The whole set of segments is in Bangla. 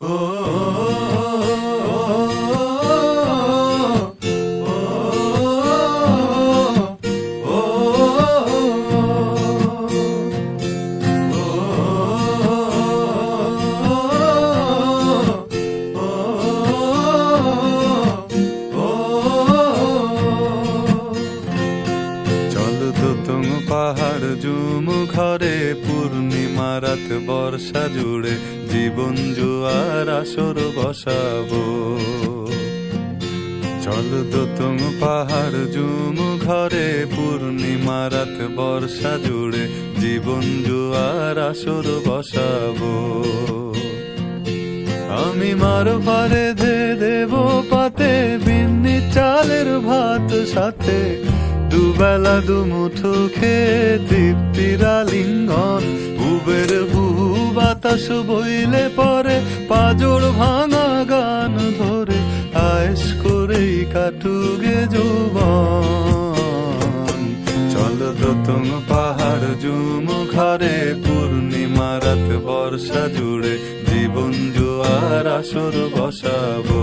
চল পূর্ণিমা রাত বর্ষা জুড়ে জীবন জুয়ার আসর বসাবো। চল তো তুম পাহাড় জুম ঘরে, পূর্ণিমা রাত বর্ষা জুড়ে জীবন জুয়ার আসর বসাবো। আমি মার ফারে ধে দেব পাতে, বিন্নি চালের ভাত সাথে। দুবেলা দুমুঠো খেয়ে তৃপ্তিরা লিঙ্গন বাতাস বইলে পরে পাজর ভাঙা গান ধরে আয়েস করেই কাটুগে যৌবন। চল দোতম পাহাড় জুম ঘরে, পূর্ণিমা রাত বর্ষা জুড়ে জীবন জোয়ার আসর বসাবো।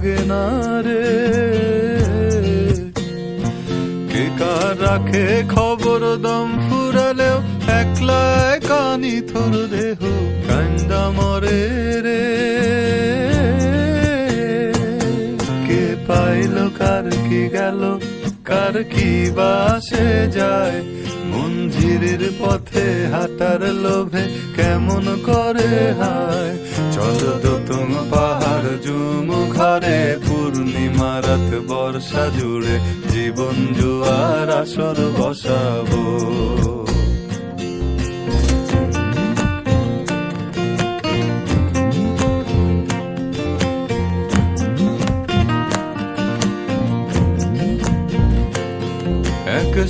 লাগে না রে। কে কার রাখে খবর দম ফুরালেও একলা কানি থর দেহ কান্দা মরে রে। কে পাইল কার কি গেল? কার কি বাসে যায়? মঞ্জিরের পথে হাঁটার লোভে কেমন করে হায়? চল দোতম পাহাড় জুম ঘরে পূর্ণিমা রাত বর্ষা জুড়ে জীবন জুয়ার আসর বসাবো।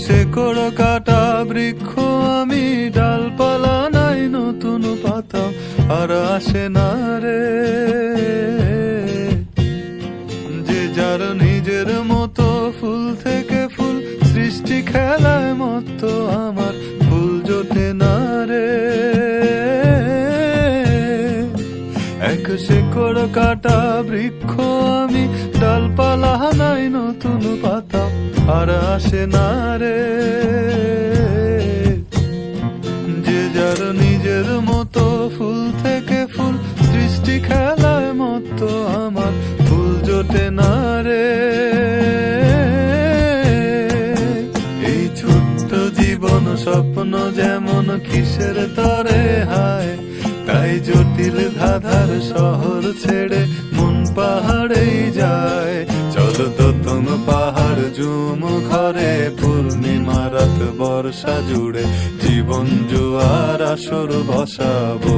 শেকড় কাটা বৃক্ষ, আমি ডালপালা নাই নতুন পাতা, আর আসে না রে। যে যার নিজের মতো ফুল থেকে ফুল সৃষ্টি খেলায় মতো এক শেকড় কাটা বৃক্ষ আমি, ডালপালা নাই নতুন পাতা, আর আসে না রে। যে যার নিজের মতো ফুল থেকে ফুল, সৃষ্টি খেলায় মতো আমার, ফুল জোটে না রে। এই ছোট্ট জীবন স্বপ্ন যেমন কিসের তরে তাই জটিল ধাঁধার শহর ছেড়ে মন পাহাড়েই যায়। চলো তুম পাহাড় জুম ঘরে, পূর্ণিমা রাত বর্ষা জুড়ে জীবন জোয়ার আসর বসাবো।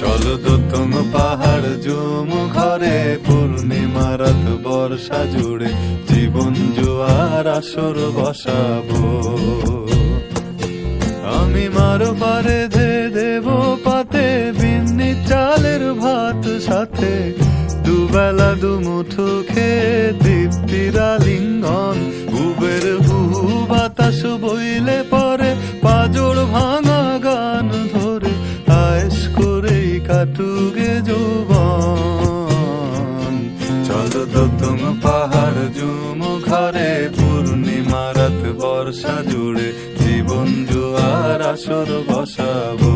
চলো তুম পাহাড় জুম ঘরে, পূর্ণিমা রাত বর্ষা জুড়ে জীবন জোয়ার আসর বসাবো। আমি মার পারে ধে দেব পাতে, বিন্নি চালের ভাত সাথে। দুবেলা দুমুঠো খেয়ে তৃপ্তিরা লিঙ্গন উবের বহু বাতাস বইলে পরে পাজর ভাঙা গান ধরে আয়েস করেই কাটুগে যৌবন। চল দোতম পাহাড় জুম বর্ষা জুড়ে জীবন জোয়ার আসর বসাবো।